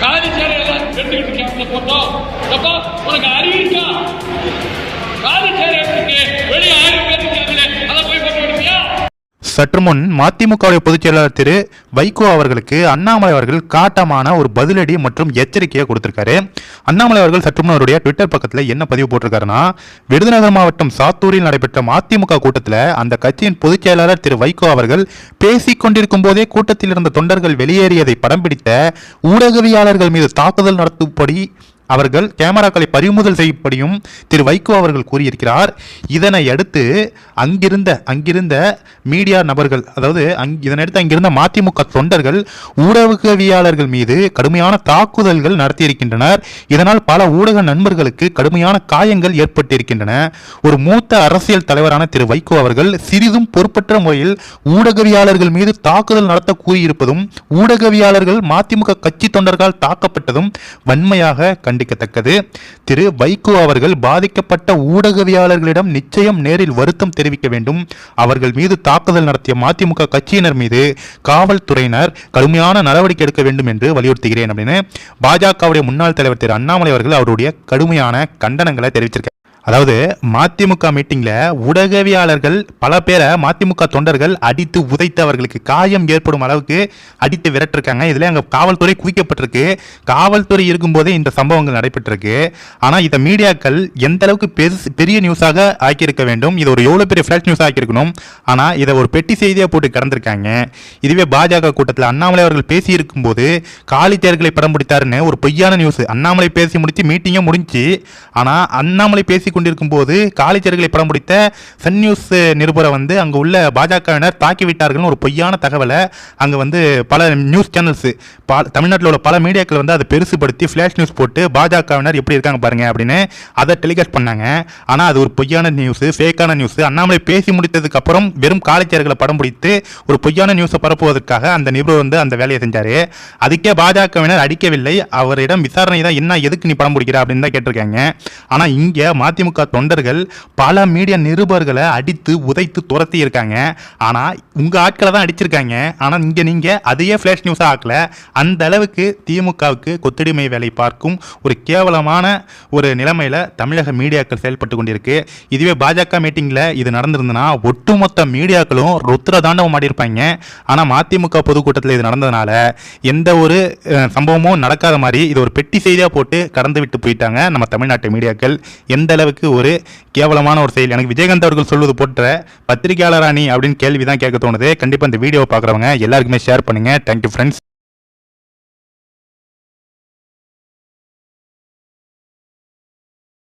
காலி சேலையெல்லாம் ரெண்டு கேப்ல போட்டோம் அப்பா உனக்கு அறிவு இருக்கா காலி சேலை சற்று முன் மதிமுகவுடைய பொதுச் செயலாளர் திரு வைகோ அவர்களுக்கு அண்ணாமலை அவர்கள் காட்டமான ஒரு பதிலடி மற்றும் எச்சரிக்கையை கொடுத்திருக்காரு. அண்ணாமலை அவர்கள் சற்று முன் அவருடைய ட்விட்டர் பக்கத்தில் என்ன பதிவு போட்டிருக்காருன்னா விருதுநகர் மாவட்டம் சாத்தூரில் நடைபெற்ற மதிமுக கூட்டத்தில் அந்த கட்சியின் பொதுச் செயலாளர் திரு வைகோ அவர்கள் பேசிக் கொண்டிருக்கும் போதே கூட்டத்தில் இருந்த தொண்டர்கள் வெளியேறியதை படம் பிடித்த ஊடகவியாளர்கள் மீது தாக்குதல் நடத்தும்படி அவர்கள் கேமராக்களை பறிமுதல் செய்யப்படியும் திரு வைகோ அவர்கள் கூறியிருக்கிறார். இதனை அடுத்து அங்கிருந்த அங்கிருந்த மீடியா நபர்கள் அதாவது அங் இதனையடுத்து அங்கிருந்த மதிமுக தொண்டர்கள் ஊடகவியாளர்கள் மீது கடுமையான தாக்குதல்கள் நடத்தியிருக்கின்றனர். இதனால் பல ஊடக நண்பர்களுக்கு கடுமையான காயங்கள் ஏற்பட்டிருக்கின்றன. ஒரு மூத்த அரசியல் தலைவரான திரு வைகோ அவர்கள் சிறிதும் பொறுப்பற்ற முறையில் ஊடகவியாளர்கள் மீது தாக்குதல் நடத்த கூறியிருப்பதும் ஊடகவியாளர்கள் மதிமுக கட்சி தொண்டர்களால் தாக்கப்பட்டதும் வன்மையாக கண்டிக்கத்தக்கது. திரு வைகோ அவர்கள் பாதிக்கப்பட்ட ஊடகவியாளர்களிடம் நிச்சயம் நேரில் வருத்தம் தெரிவிக்க வேண்டும். அவர்கள் மீது தாக்குதல் நடத்திய மதிமுக கட்சியினர் மீது காவல்துறையினர் கடுமையான நடவடிக்கை எடுக்க வேண்டும் என்று வலியுறுத்துகிறேன் அப்படின்னு பாஜகவுடைய முன்னாள் தலைவர் திரு அண்ணாமலை அவர்கள் அவருடைய கடுமையான கண்டனங்களை தெரிவிச்சிருக்காங்க அதாவது மதிமுக மீட்டிங்கில் ஊடகவியாளர்கள் பல பேரை மதிமுக தொண்டர்கள் அடித்து உதைத்து அவர்களுக்கு காயம் ஏற்படும் அளவுக்கு அடித்து விரட்டிருக்காங்க. இதில் அங்கே காவல்துறை குவிக்கப்பட்டிருக்கு. காவல்துறை இருக்கும்போதே இந்த சம்பவங்கள் நடைபெற்றிருக்கு. ஆனால் இதை மீடியாக்கள் எந்த அளவுக்கு பெருசு பெரிய நியூஸாக ஆக்கியிருக்க வேண்டும்? இது ஒரு எவ்வளோ பெரிய ஃபிளாஷ் நியூஸ் ஆக்கியிருக்கணும்? ஆனால் இதை ஒரு பெட்டி செய்தியாக போட்டு கடந்திருக்காங்க. இதுவே பாஜக கூட்டத்தில் அண்ணாமலை அவர்கள் பேசி போது காலி தேர்களை படம் பிடித்தாருன்னு ஒரு பொய்யான நியூஸ் அண்ணாமலை பேசி முடிச்சு மீட்டிங்கே முடிஞ்சு ஆனால் அண்ணாமலை பேசி கொண்டிருக்கும் போது காலிச்சேர்களை படம் பிடித்த சன் நியூஸ் நிருபரை வந்து அங்கே உள்ள பாஜகவினர் தாக்கி விட்டார்கள்னு ஒரு பொய்யான தகவலை அங்கே வந்து பல நியூஸ் சேனல்ஸ் தமிழ்நாட்டில் உள்ள பல மீடியாக்கள் வந்து அதை பெருசுபடுத்தி ஃப்ளாஷ் நியூஸ் போட்டு பாஜகவினர் எப்படி இருக்காங்க பாருங்க அப்படின்னு அதை டெலிகாஸ்ட் பண்ணாங்க. ஆனால் அது ஒரு பொய்யான நியூஸ் ஃபேக்கான நியூஸ். அண்ணாமலை பேசி முடித்ததுக்கு அப்புறம் வெறும் காலிச்சேர்களை படம் பிடித்து ஒரு பொய்யான நியூஸை பரப்புவதற்காக அந்த நிருபர் வந்து அந்த வேலையை செஞ்சார். அதுக்கே பாஜகவினர் அடிக்கவில்லை. அவரிடம் விசாரணை தான் என்ன எதுக்கு நீ படம் பிடிக்கிற அப்படின்னு தான் கேட்டிருக்காங்க. ஆனால் இங்கே இங்க அதிமுக தொண்டர்கள் பல மீடியா நிருபர்களை அடித்து உதைத்து துரத்தி இருக்காங்க. ஆனால் உங்கள் ஆட்களை தான் அடிச்சிருக்காங்க. ஆனால் இங்கே நீங்கள் அதையே ஃப்ளாஷ் நியூஸாக ஆக்கல. அந்த அளவுக்கு திமுகவுக்கு கொத்தடிமை வேலை பார்க்கும் ஒரு கேவலமான ஒரு நிலைமையில் தமிழக மீடியாக்கள் செயல்பட்டு கொண்டிருக்கு. இதுவே பாஜக மீட்டிங்கில் இது நடந்திருந்ததுன்னா ஒட்டுமொத்த மீடியாக்களும் ருத்ர தாண்டவம் ஆடியிருப்பாங்க. ஆனால் மதிமுக பொதுக்கூட்டத்தில் இது நடந்ததுனால எந்த ஒரு சம்பவமும் நடக்காத மாதிரி இது ஒரு பெட்டி செய்தியாக போட்டு கடந்து விட்டு போயிட்டாங்க நம்ம தமிழ்நாட்டு மீடியாக்கள். எந்த அளவுக்கு ஒரு கேவலமான ஒரு செயல். எனக்கு விஜயகாந்த் அவர்கள் சொல்வது போன்ற பத்திரிகையாளர் அணி அப்படின்னு கேள்வி தான் கேட்க தோணுது. கண்டிப்பா இந்த வீடியோ பார்க்குறவங்க எல்லாருக்குமே ஷேர் பண்ணுங்க. Thank you friends